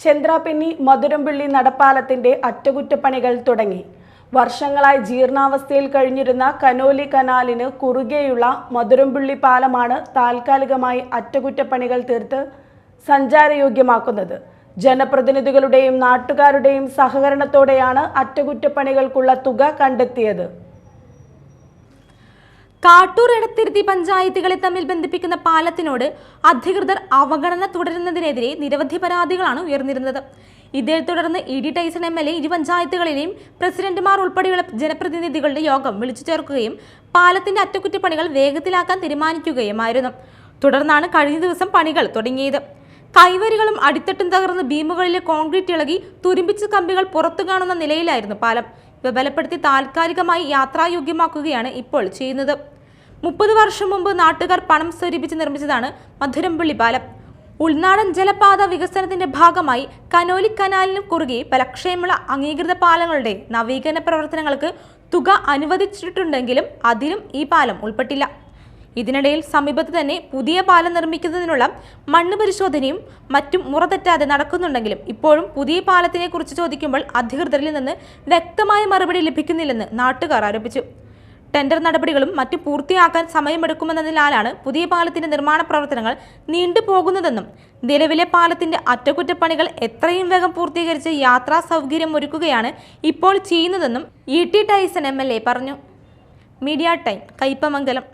ചന്ദ്രാപിന്നി മധുരംപിള്ളി നടപ്പാലത്തിന്റെ അറ്റകുറ്റപ്പണികൾ തുടങ്ങി. വർഷങ്ങളായി ജീർണാവസ്ഥയിൽ കഴിഞ്ഞിരുന്ന കനോലി കനാലിന് കുറുകെയുള്ള മധുരംപിള്ളി പാലമാണ് താൽക്കാലികമായി അറ്റകുറ്റപ്പണികൾ തീർത്ത് സഞ്ചാരയോഗ്യമാക്കുന്നത്. ജനപ്രതിനിധികളുടെയും നാട്ടുകാരുടെയും സഹകരണത്തോടെയാണ് അറ്റകുറ്റപ്പണികൾക്കുള്ള തുക കണ്ടെത്തിയത്. കാട്ടൂർ എടത്തിരുത്തി പഞ്ചായത്തുകളെ തമ്മിൽ ബന്ധിപ്പിക്കുന്ന പാലത്തിനോട് അധികൃതർ അവഗണന തുടരുന്നതിനെതിരെ നിരവധി പരാതികളാണ് ഉയർന്നിരുന്നത്. ഇതേ തുടർന്ന് E D Tyson M L A ഇരു പഞ്ചായത്തുകളിലെയും പ്രസിഡന്റുമാർ ഉൾപ്പെടെയുള്ള ജനപ്രതിനിധികളുടെ യോഗം വിളിച്ചു ചേർക്കുകയും പാലത്തിന്റെ അറ്റകുറ്റപ്പണികൾ വേഗത്തിലാക്കാൻ തീരുമാനിക്കുകയുമായിരുന്നു. തുടർന്നാണ് കഴിഞ്ഞ ദിവസം പണികൾ തുടങ്ങിയത്. കൈവരികളും അടിത്തട്ടും തകർന്ന് ബീമുകളിലെ കോൺക്രീറ്റ് ഇളകി തുരുമ്പിച്ച കമ്പികൾ പുറത്തു കാണുന്ന നിലയിലായിരുന്നു പാലം. ബലപ്പെടുത്തി താൽക്കാലികമായി യാത്രായോഗ്യമാക്കുകയാണ് ഇപ്പോൾ ചെയ്യുന്നത്. മുപ്പത് വർഷം മുമ്പ് നാട്ടുകാർ പണം സ്വരൂപിച്ച് നിർമ്മിച്ചതാണ് മധുരംപള്ളി പാലം. ഉൾനാടൻ ജലപാത വികസനത്തിന്റെ ഭാഗമായി കനോലി കനാലിന് കുറുകെ ബലക്ഷയമുള്ള അംഗീകൃത പാലങ്ങളുടെ നവീകരണ പ്രവർത്തനങ്ങൾക്ക് തുക അനുവദിച്ചിട്ടുണ്ടെങ്കിലും അതിലും ഈ പാലം ഉൾപ്പെട്ടില്ല. ഇതിനിടയിൽ സമീപത്ത് തന്നെ പുതിയ പാലം നിർമ്മിക്കുന്നതിനുള്ള മണ്ണ് പരിശോധനയും മറ്റും മുറതെറ്റാതെ നടക്കുന്നുണ്ടെങ്കിലും ഇപ്പോഴും പുതിയ പാലത്തിനെ കുറിച്ച് ചോദിക്കുമ്പോൾ അധികൃതരിൽ നിന്ന് വ്യക്തമായ മറുപടി ലഭിക്കുന്നില്ലെന്ന് നാട്ടുകാർ ആരോപിച്ചു. ടെൻഡർ നടപടികളും മറ്റു പൂർത്തിയാക്കാൻ സമയമെടുക്കുമെന്നതിനാലാണ് പുതിയ പാലത്തിന്റെ നിർമ്മാണ പ്രവർത്തനങ്ങൾ നീണ്ടുപോകുന്നതെന്നും നിലവിലെ പാലത്തിന്റെ അറ്റകുറ്റപ്പണികൾ എത്രയും വേഗം പൂർത്തീകരിച്ച് യാത്രാ സൗകര്യം ഒരുക്കുകയാണ് ഇപ്പോൾ ചെയ്യുന്നതെന്നും ഇ ടി ടൈസൺ എം പറഞ്ഞു. Media time Kaipamangalam.